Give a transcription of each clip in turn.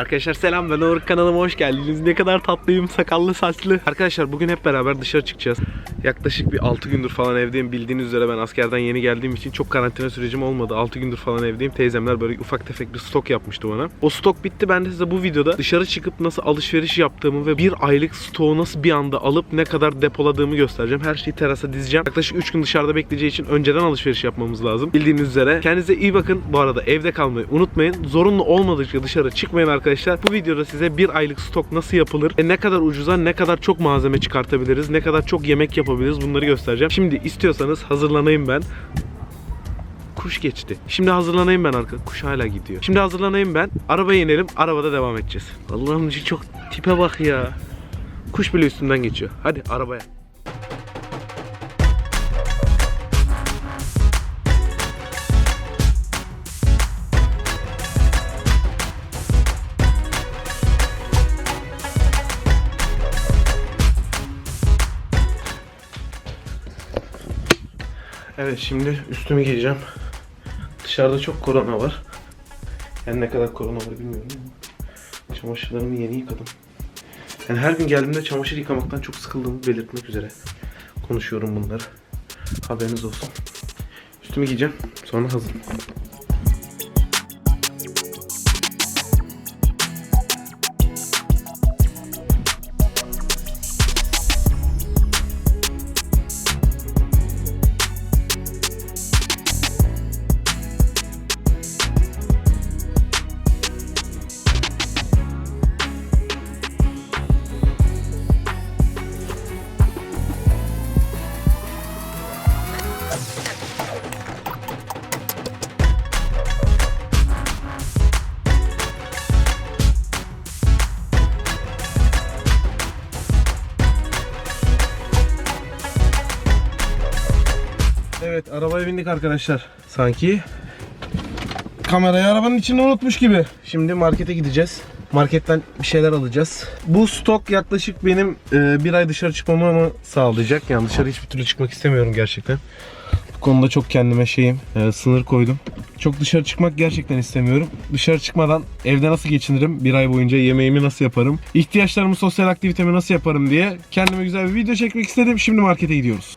Arkadaşlar selam ben Uğur kanalıma hoş geldiniz. Ne kadar tatlıyım sakallı saçlı. Arkadaşlar bugün hep beraber dışarı çıkacağız. Yaklaşık bir 6 gündür falan evdeyim. Bildiğiniz üzere ben askerden yeni geldiğim için çok karantina sürecim olmadı. 6 gündür falan evdeyim. Teyzemler böyle ufak tefek bir stok yapmıştı bana. O stok bitti. Ben de size bu videoda dışarı çıkıp nasıl alışveriş yaptığımı ve bir aylık stoğu nasıl bir anda alıp ne kadar depoladığımı göstereceğim. Her şeyi terasa dizeceğim. Yaklaşık 3 gün dışarıda bekleyeceği için önceden alışveriş yapmamız lazım. Bildiğiniz üzere. Kendinize iyi bakın. Bu arada evde kalmayı unutmayın. Zorunlu olmadıkça dışarı çıkmayın arkadaşlar. Bu videoda size bir aylık stok nasıl yapılır ne kadar ucuza ne kadar çok malzeme çıkartabiliriz, ne kadar çok yemek yapabiliriz bunları göstereceğim. Şimdi istiyorsanız hazırlanayım ben. Kuş geçti. Şimdi hazırlanayım ben arka. Kuş hala gidiyor. Şimdi hazırlanayım ben. Arabaya inelim. Arabada devam edeceğiz. Allah'ım şu çok tipe bak ya. Kuş bile üstünden geçiyor. Hadi arabaya. Evet şimdi üstümü giyeceğim. Dışarıda çok korona var. Yani ne kadar korona var bilmiyorum ama çamaşırlarımı yeni yıkadım. Yani her gün geldiğimde çamaşır yıkamaktan çok sıkıldığımı belirtmek üzere konuşuyorum bunları. Haberiniz olsun. Üstümü giyeceğim. Sonra hazır. Evet arabaya bindik arkadaşlar. Sanki kamerayı arabanın içinde unutmuş gibi. Şimdi markete gideceğiz. Marketten bir şeyler alacağız. Bu stok yaklaşık benim e, bir ay dışarı çıkmamı sağlayacak. Yani dışarı hiçbir türlü çıkmak istemiyorum gerçekten. Bu konuda çok kendime şeyim, e, sınır koydum. Çok dışarı çıkmak gerçekten istemiyorum. Dışarı çıkmadan evde nasıl geçinirim? Bir ay boyunca yemeğimi nasıl yaparım? İhtiyaçlarımı, sosyal aktivitemi nasıl yaparım diye kendime güzel bir video çekmek istedim. Şimdi markete gidiyoruz.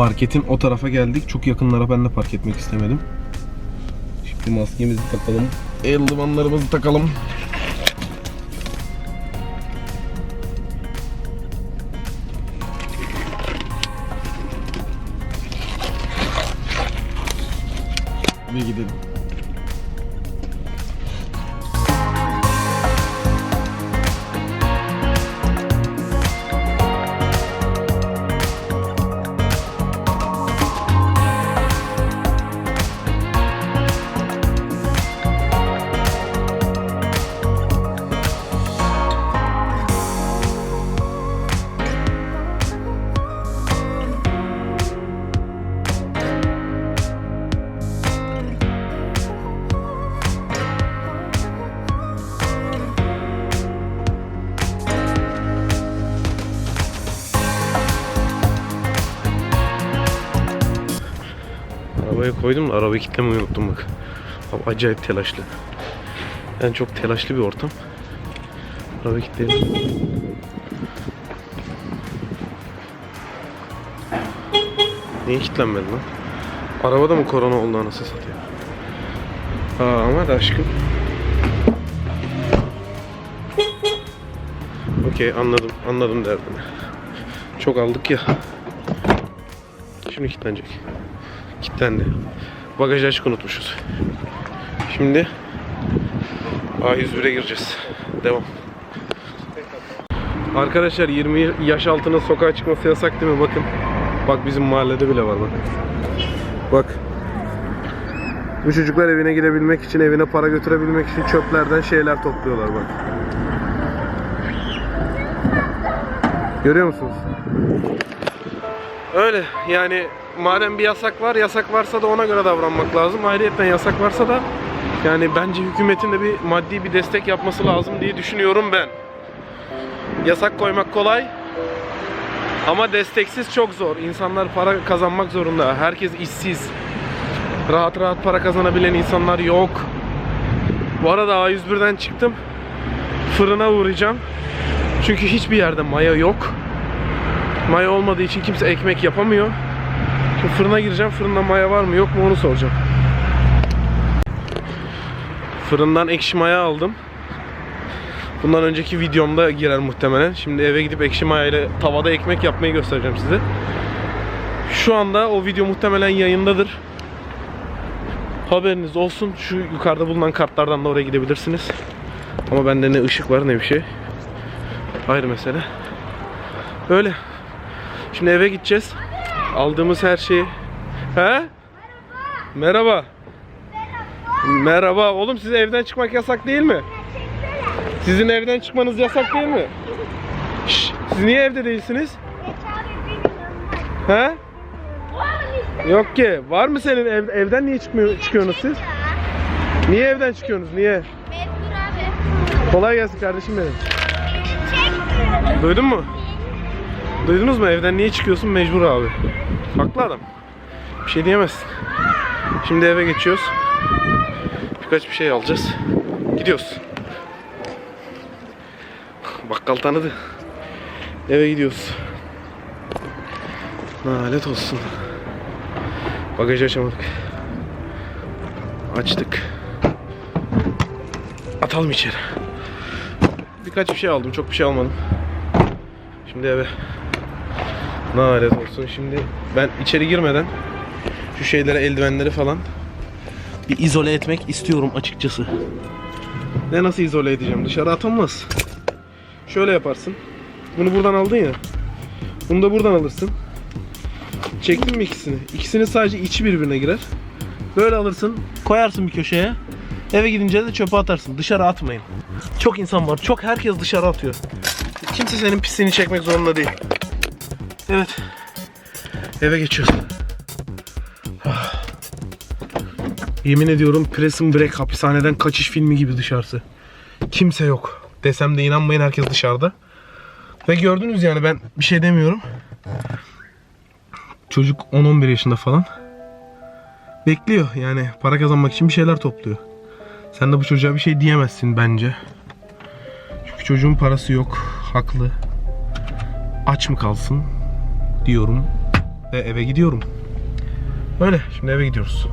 Marketin o tarafa geldik. Çok yakınlara ben de park etmek istemedim. Şimdi maskemizi takalım. Eldivenlarımızı takalım. Bir gidelim. Arabaya koydum da arabayı kilitlemeyi unuttum bak. Abi acayip telaşlı. Yani çok telaşlı bir ortam. Arabayı kilitledim. Niye kilitlenmedi lan? Arabada mı korona oldu anasını satayım? Aa ama da aşkım. Okey anladım. Anladım derdini. Çok aldık ya. Şimdi kilitlenecek. Kilitlendi. Bagajı açık unutmuşuz. Şimdi A101'e gireceğiz. Devam. Arkadaşlar 20 yaş altına sokağa çıkması yasak değil mi? Bakın. Bak bizim mahallede bile var bak. Bak. Bu çocuklar evine gidebilmek için, evine para götürebilmek için çöplerden şeyler topluyorlar bak. Görüyor musunuz? Öyle yani madem bir yasak var, yasak varsa da ona göre davranmak lazım. Ayrıyeten yasak varsa da yani bence hükümetin de bir maddi bir destek yapması lazım diye düşünüyorum ben. Yasak koymak kolay ama desteksiz çok zor. İnsanlar para kazanmak zorunda. Herkes işsiz. Rahat rahat para kazanabilen insanlar yok. Bu arada A101'den çıktım. Fırına uğrayacağım. Çünkü hiçbir yerde maya yok. Maya olmadığı için kimse ekmek yapamıyor. Şimdi fırına gireceğim. Fırında maya var mı yok mu onu soracağım. Fırından ekşi maya aldım. Bundan önceki videomda girer muhtemelen. Şimdi eve gidip ekşi maya ile tavada ekmek yapmayı göstereceğim size. Şu anda o video muhtemelen yayındadır. Haberiniz olsun. Şu yukarıda bulunan kartlardan da oraya gidebilirsiniz. Ama bende ne ışık var ne bir şey. Ayrı mesele. Öyle. Şimdi eve gideceğiz. Aldığımız her şeyi. He? Merhaba. Merhaba. Oğlum size evden çıkmak yasak değil mi? Sizin evden çıkmanız yasak değil mi? Şşş, siz niye evde değilsiniz? He? Yok ki. Var mı senin ev, evden niye çıkmıyor, çıkıyorsunuz siz? Niye evden çıkıyorsunuz? Niye? Kolay gelsin kardeşim benim. Duydun mu? Duydunuz mu? Evden niye çıkıyorsun? Mecbur abi. Haklı adam. Bir şey diyemezsin. Şimdi eve geçiyoruz. Birkaç bir şey alacağız. Gidiyoruz. Bakkal tanıdı. Eve gidiyoruz. Lanet olsun. Bagajı açamadık. Açtık. Atalım içeri. Birkaç bir şey aldım. Çok bir şey almadım. Şimdi eve. Lanet olsun. Şimdi ben içeri girmeden şu şeylere, eldivenleri falan bir izole etmek istiyorum açıkçası. Ne nasıl izole edeceğim? Dışarı atamaz. Şöyle yaparsın. Bunu buradan aldın ya. Bunu da buradan alırsın. Çektin mi ikisini? İkisinin sadece içi birbirine girer. Böyle alırsın, koyarsın bir köşeye. Eve gidince de çöpe atarsın. Dışarı atmayın. Çok insan var. Çok herkes dışarı atıyor. Kimse senin pisliğini çekmek zorunda değil. Evet. Eve geçiyoruz. Ah. Yemin ediyorum Prison Break hapishaneden kaçış filmi gibi dışarısı. Kimse yok. Desem de inanmayın herkes dışarıda. Ve gördünüz yani ben bir şey demiyorum. Çocuk 10-11 yaşında falan. Bekliyor yani para kazanmak için bir şeyler topluyor. Sen de bu çocuğa bir şey diyemezsin bence. Çünkü çocuğun parası yok. Haklı. Aç mı kalsın diyorum. Ve eve gidiyorum. Öyle. Şimdi eve gidiyoruz.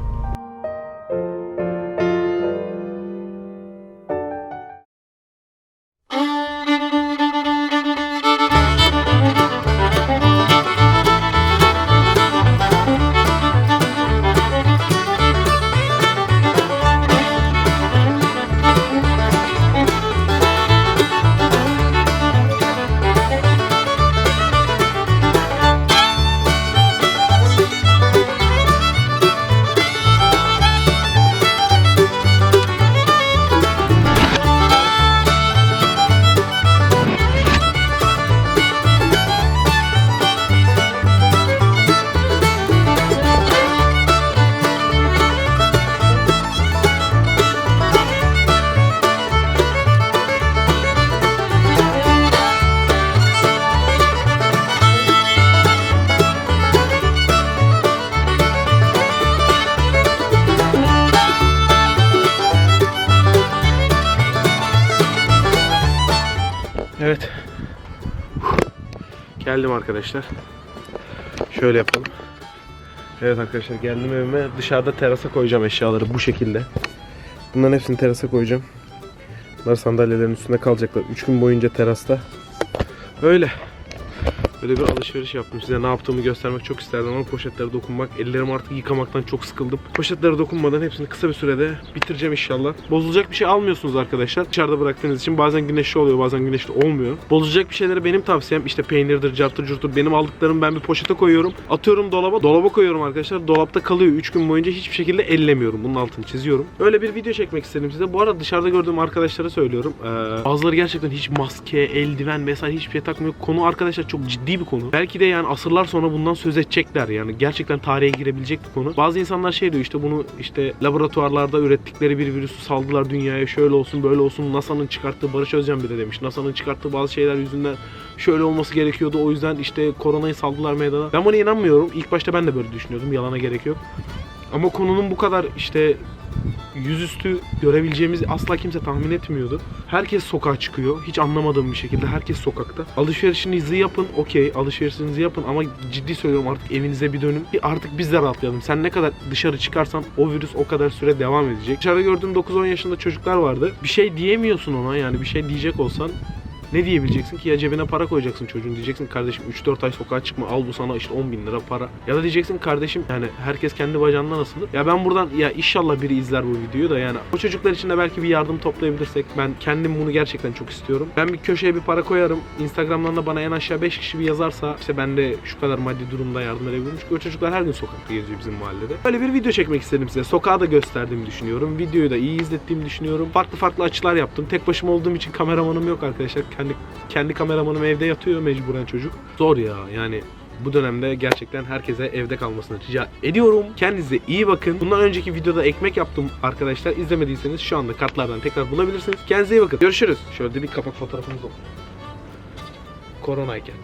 Evet. Geldim arkadaşlar. Şöyle yapalım. Evet arkadaşlar geldim evime. Dışarıda terasa koyacağım eşyaları bu şekilde. Bunların hepsini terasa koyacağım. Bunlar sandalyelerin üstünde kalacaklar. 3 gün boyunca terasta. Öyle. Böyle bir alışveriş yaptım size. Ne yaptığımı göstermek çok isterdim ama poşetlere dokunmak, ellerimi artık yıkamaktan çok sıkıldım. Poşetlere dokunmadan hepsini kısa bir sürede bitireceğim inşallah. Bozulacak bir şey almıyorsunuz arkadaşlar. Dışarıda bıraktığınız için bazen güneşli oluyor, bazen güneşli olmuyor. Bozulacak bir şeylere benim tavsiyem işte peynirdir, cartır curtur. Benim aldıklarımı ben bir poşete koyuyorum. Atıyorum dolaba. Dolaba koyuyorum arkadaşlar. Dolapta kalıyor. 3 gün boyunca hiçbir şekilde ellemiyorum. Bunun altını çiziyorum. Öyle bir video çekmek istedim size. Bu arada dışarıda gördüğüm arkadaşlara söylüyorum. Ee, bazıları gerçekten hiç maske, eldiven vesaire hiçbir şey takmıyor. Konu arkadaşlar çok ciddi ciddi bir konu. Belki de yani asırlar sonra bundan söz edecekler yani. Gerçekten tarihe girebilecek bir konu. Bazı insanlar şey diyor işte bunu işte laboratuvarlarda ürettikleri bir virüsü saldılar dünyaya şöyle olsun böyle olsun. NASA'nın çıkarttığı Barış Özcan bile demiş. NASA'nın çıkarttığı bazı şeyler yüzünden şöyle olması gerekiyordu. O yüzden işte koronayı saldılar meydana. Ben buna inanmıyorum. İlk başta ben de böyle düşünüyordum. Yalana gerek yok. Ama konunun bu kadar işte yüzüstü görebileceğimizi asla kimse tahmin etmiyordu. Herkes sokağa çıkıyor. Hiç anlamadığım bir şekilde herkes sokakta. Alışverişinizi yapın. Okey alışverişinizi yapın ama ciddi söylüyorum artık evinize bir dönün. Bir artık biz de rahatlayalım. Sen ne kadar dışarı çıkarsan o virüs o kadar süre devam edecek. Dışarıda gördüğüm 9-10 yaşında çocuklar vardı. Bir şey diyemiyorsun ona yani bir şey diyecek olsan ne diyebileceksin ki? Ya cebine para koyacaksın çocuğun. Diyeceksin kardeşim 3-4 ay sokağa çıkma al bu sana işte 10 bin lira para. Ya da diyeceksin kardeşim yani herkes kendi bacağından asılır ya ben buradan ya inşallah biri izler bu videoyu da yani. O çocuklar için de belki bir yardım toplayabilirsek ben kendim bunu gerçekten çok istiyorum. Ben bir köşeye bir para koyarım. İnstagramdan da bana en aşağı 5 kişi bir yazarsa işte ben de şu kadar maddi durumda yardım edebilirim çünkü o çocuklar her gün sokakta geziyor bizim mahallede. Böyle bir video çekmek istedim size. Sokağı da gösterdiğimi düşünüyorum. Videoyu da iyi izlettiğimi düşünüyorum. Farklı farklı açılar yaptım. Tek başıma olduğum için kameramanım yok arkadaşlar kendi kendi kameramanım evde yatıyor mecburen çocuk. Zor ya yani bu dönemde gerçekten herkese evde kalmasını rica ediyorum. Kendinize iyi bakın. Bundan önceki videoda ekmek yaptım arkadaşlar. İzlemediyseniz şu anda kartlardan tekrar bulabilirsiniz. Kendinize iyi bakın. Görüşürüz. Şöyle bir kapak fotoğrafımız olsun. Koronayken.